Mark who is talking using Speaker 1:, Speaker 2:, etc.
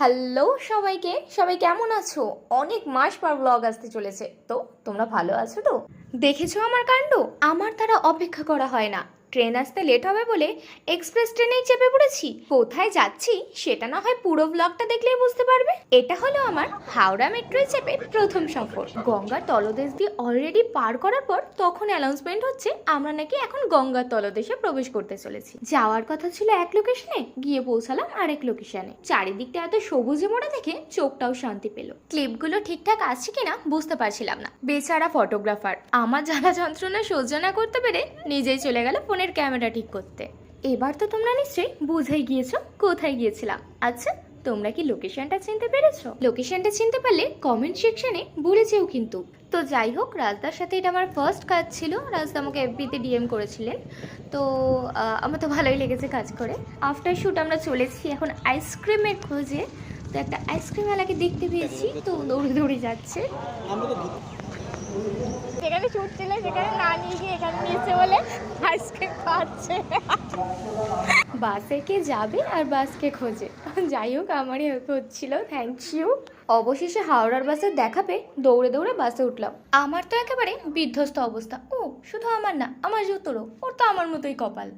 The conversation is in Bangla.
Speaker 1: হ্যালো সবাইকে। সবাই কেমন আছো? অনেক মাস পর ব্লগ আসতে চলেছে। তো, তোমরা ভালো আছো তো? দেখেছ আমার কাণ্ড? আমার তারা অপেক্ষা করা হয় না। ট্রেন আসতে লেট হবে বলে এক্সপ্রেস ট্রেনেই চেপে পড়েছি। কোথায় যাচ্ছি সেটা না হয় পুরো ব্লগটা দেখলেই বুঝতে পারবে। এটা হলো আমার হাওড়া মেট্রোয় চেপে প্রথম সফর। গঙ্গার তলদেশ দিয়ে অলরেডি পার করার পর তখন অ্যানাউন্সমেন্ট হচ্ছে, আমরা নাকি এখন গঙ্গার তলদেশে প্রবেশ করতে চলেছি। যাওয়ার কথা ছিল এক লোকেশনে গিয়ে পৌঁছালাম আরেক লোকেশনে চারিদিকটা এত সবুজে মোড়া দেখে চোখটাও শান্তি পেল। ক্লিপগুলো ঠিকঠাক আসছে কিনা বুঝতে পারছিলাম না। বেচারা ফটোগ্রাফার আমার জ্বালা যন্ত্রণা সহ্য না করতে পেরে নিজেই চলে গেল ফোনের ক্যামেরা ঠিক করতে। এবার তো তোমরা নিশ্চয়ই বুঝেই গিয়েছো কোথায় গিয়েছিলাম আচ্ছা তোমরা কি লোকেশনটা চিনতে পেরেছ? লোকেশনটা চিনতে পারলে কমেন্ট সেকশনে বলে যেও কিন্তু। তো যাই হোক, রাজদার সাথে এটা আমার ফার্স্ট কাজ ছিল। রাজদা আমাকে এফবিতে ডিএম করেছিলেন। তো আমার তো ভালোই লেগেছে কাজ করে। আফটার শ্যুট আমরা চলেছি এখন আইসক্রিমের খোঁজে। তো একটা আইসক্রিম এলাকে দেখতে পেয়েছি। তো দৌড়ে দৌড়ে যাচ্ছে
Speaker 2: ছিল সেখানে না নিয়ে গিয়ে এখানে নিয়েছে বলে আইসক্রিম খাচ্ছে।
Speaker 1: বাসে কে যাবে আর বাসকে খোঁজে? যাই হোক, আমারই হেল্প হচ্ছিল থ্যাংক ইউ অবশেষে হাওড়ার বাসে দেখা পেয়ে দৌড়ে দৌড়ে বাসে উঠলাম। আমার তো একেবারে বিধ্বস্ত অবস্থা। ও, শুধু আমার না, আমার জুতোরও ওর তো আমার মতোই কপাল।